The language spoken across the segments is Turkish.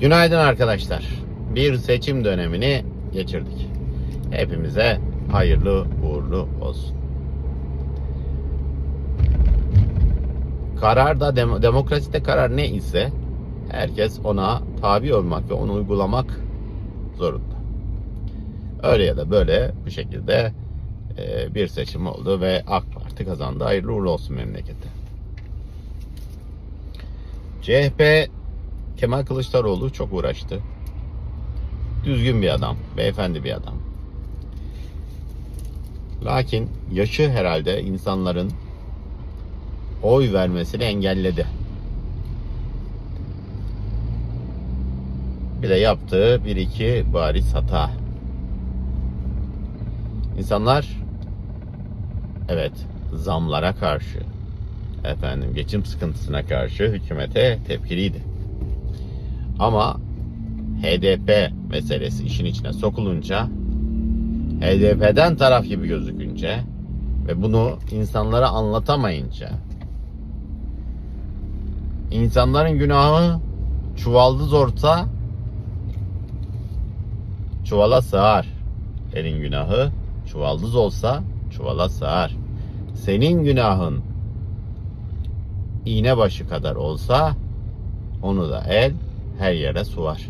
Günaydın arkadaşlar. Bir seçim dönemini geçirdik. Hepimize hayırlı uğurlu olsun. Karar da dem- demokraside karar ne ise herkes ona tabi olmak ve onu uygulamak zorunda. Öyle ya da böyle bu şekilde e, bir seçim oldu ve AK Parti kazandı. Hayırlı uğurlu olsun memlekete. CHP Kemal Kılıçdaroğlu çok uğraştı. Düzgün bir adam, beyefendi bir adam. Lakin yaşı herhalde insanların oy vermesini engelledi. Bir de yaptığı bir iki bariz hata. İnsanlar evet zamlara karşı efendim geçim sıkıntısına karşı hükümete tepkiliydi. Ama HDP meselesi işin içine sokulunca HDP'den taraf gibi gözükünce ve bunu insanlara anlatamayınca insanların günahı çuvaldız orta çuvala sığar. Elin günahı çuvaldız olsa çuvala sığar. Senin günahın iğne başı kadar olsa onu da el her yere suvar.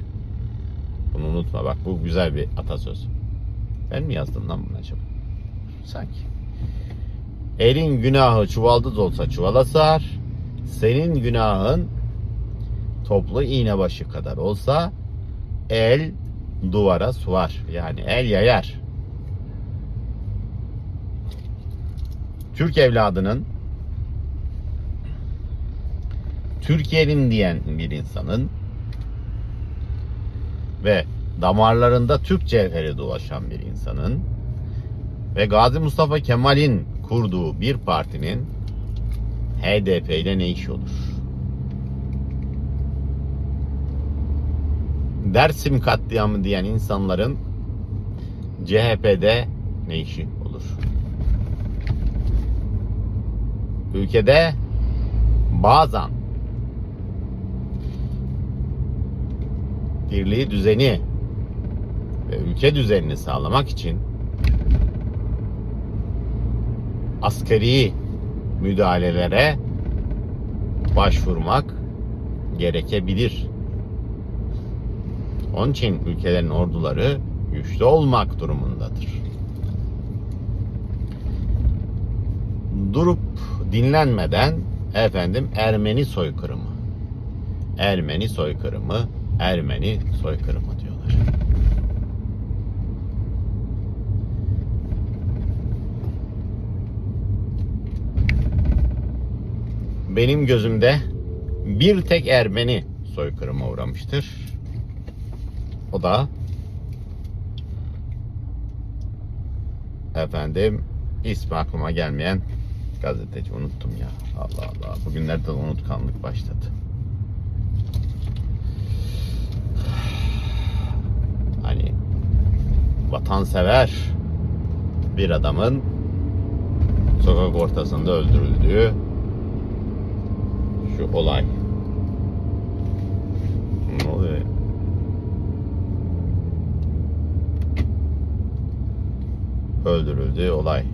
Bunu unutma bak bu güzel bir atasöz. Ben mi yazdım lan bunu acaba? Sanki. Elin günahı çuvaldız olsa çuvala sığar. Senin günahın toplu iğne başı kadar olsa el duvara suvar. Yani el yayar. Türk evladının Türkiye'nin diyen bir insanın ve damarlarında Türk cevheri dolaşan bir insanın ve Gazi Mustafa Kemal'in kurduğu bir partinin HDP ile ne işi olur? Dersim katliamı diyen insanların CHP'de ne işi olur? Ülkede bazen dirliği düzeni ve ülke düzenini sağlamak için askeri müdahalelere başvurmak gerekebilir. Onun için ülkelerin orduları güçlü olmak durumundadır. Durup dinlenmeden efendim Ermeni soykırımı. Ermeni soykırımı, Ermeni soykırımı diyorlar. Benim gözümde bir tek Ermeni soykırıma uğramıştır. O da efendim ismi aklıma gelmeyen gazeteci unuttum ya. Allah Allah. Bugünlerde de unutkanlık başladı. Vatansever bir adamın sokak ortasında öldürüldüğü şu olay. Ne oluyor? Öldürüldüğü olay.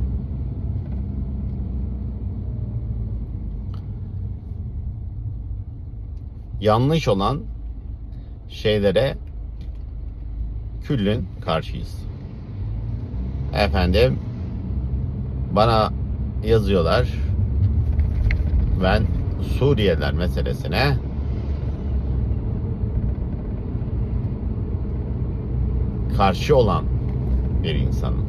Yanlış olan şeylere küllün karşıyız. Efendim bana yazıyorlar. Ben Suriyeliler meselesine karşı olan bir insanım.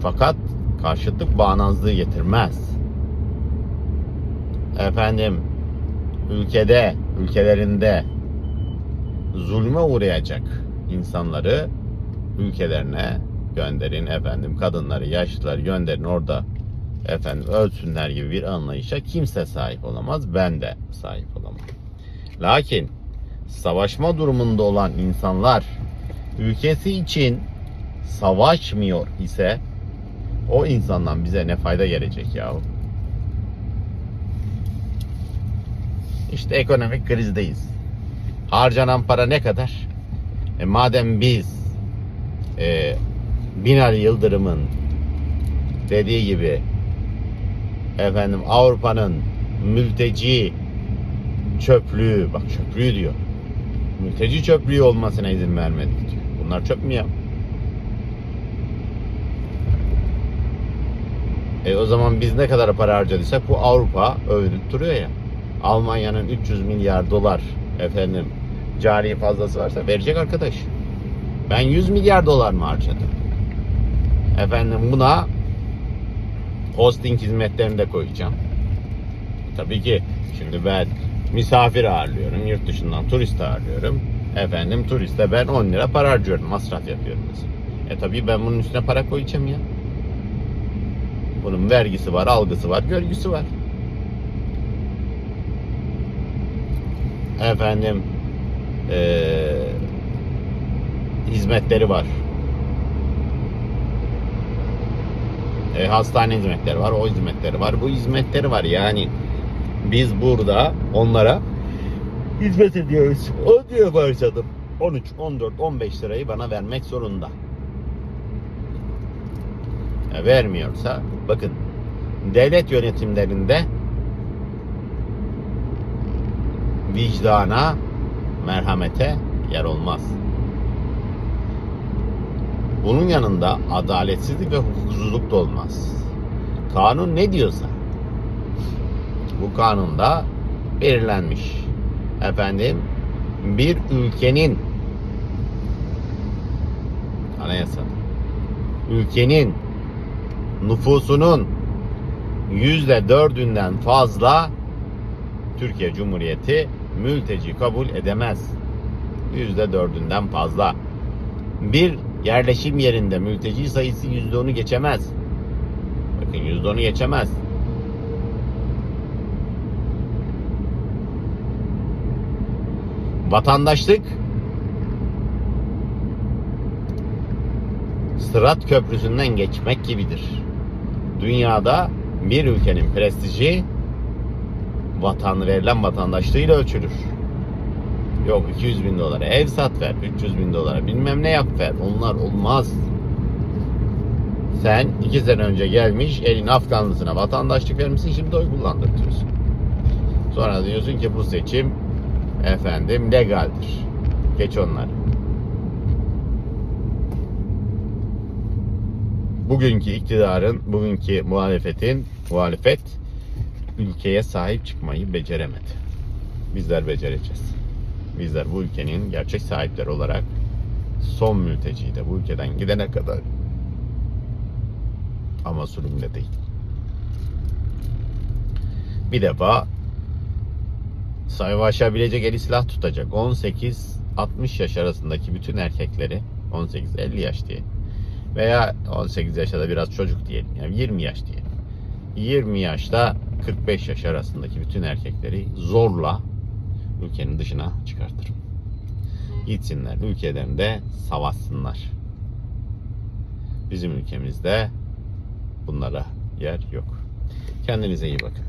Fakat karşıtlık bağnazlığı getirmez. Efendim ülkede, ülkelerinde zulme uğrayacak insanları ülkelerine gönderin efendim kadınları yaşlıları gönderin orada efendim ölsünler gibi bir anlayışa kimse sahip olamaz ben de sahip olamam. Lakin savaşma durumunda olan insanlar ülkesi için savaşmıyor ise o insandan bize ne fayda gelecek yahu? İşte ekonomik krizdeyiz. Harcanan para ne kadar? E madem biz e, Binali Yıldırım'ın dediği gibi efendim Avrupa'nın mülteci çöplüğü bak çöplüğü diyor. Mülteci çöplüğü olmasına izin vermedik diyor. Bunlar çöp mü ya? E o zaman biz ne kadar para harcadıysak bu Avrupa övünüp duruyor ya. Almanya'nın 300 milyar dolar efendim cari fazlası varsa verecek arkadaş. Ben 100 milyar dolar mı harcadım? Efendim buna hosting hizmetlerini de koyacağım. Tabii ki şimdi ben misafir ağırlıyorum. Yurt dışından turist ağırlıyorum. Efendim turiste ben 10 lira para harcıyorum. Masraf yapıyorum mesela. E tabii ben bunun üstüne para koyacağım ya. Bunun vergisi var, algısı var, görgüsü var. Efendim eee, hizmetleri var. E, hastane hizmetleri var, o hizmetleri var, bu hizmetleri var. Yani biz burada onlara hizmet ediyoruz. O diyor başladım. 13, 14, 15 lirayı bana vermek zorunda. E, vermiyorsa bakın devlet yönetimlerinde vicdana, merhamete yer olmaz. Bunun yanında adaletsizlik ve hukuksuzluk da olmaz. Kanun ne diyorsa bu kanunda belirlenmiş. Efendim bir ülkenin anayasa ülkenin nüfusunun yüzde dördünden fazla Türkiye Cumhuriyeti mülteci kabul edemez. Yüzde dördünden fazla. Bir yerleşim yerinde mülteci sayısı yüzde onu geçemez. Bakın yüzde onu geçemez. Vatandaşlık Sırat Köprüsü'nden geçmek gibidir. Dünyada bir ülkenin prestiji vatan verilen vatandaşlığıyla ölçülür. Yok 200 bin dolara ev sat ver, 300 bin dolara bilmem ne yap ver. Onlar olmaz. Sen iki sene önce gelmiş elin Afganlısına vatandaşlık vermişsin şimdi oy kullandırtıyorsun. Sonra diyorsun ki bu seçim efendim legaldir. Geç onları. Bugünkü iktidarın, bugünkü muhalefetin, muhalefet ülkeye sahip çıkmayı beceremedi. Bizler becereceğiz. Bizler bu ülkenin gerçek sahipleri olarak son mülteciyi de bu ülkeden gidene kadar ama zulümle değil. Bir defa savaşabilecek eli silah tutacak 18-60 yaş arasındaki bütün erkekleri 18-50 yaş diye veya 18 yaşta da biraz çocuk diyelim yani 20 yaş diyelim 20 yaşta 45 yaş arasındaki bütün erkekleri zorla ülkenin dışına çıkartırım. Gitsinler ülkelerinde savaşsınlar. Bizim ülkemizde bunlara yer yok. Kendinize iyi bakın.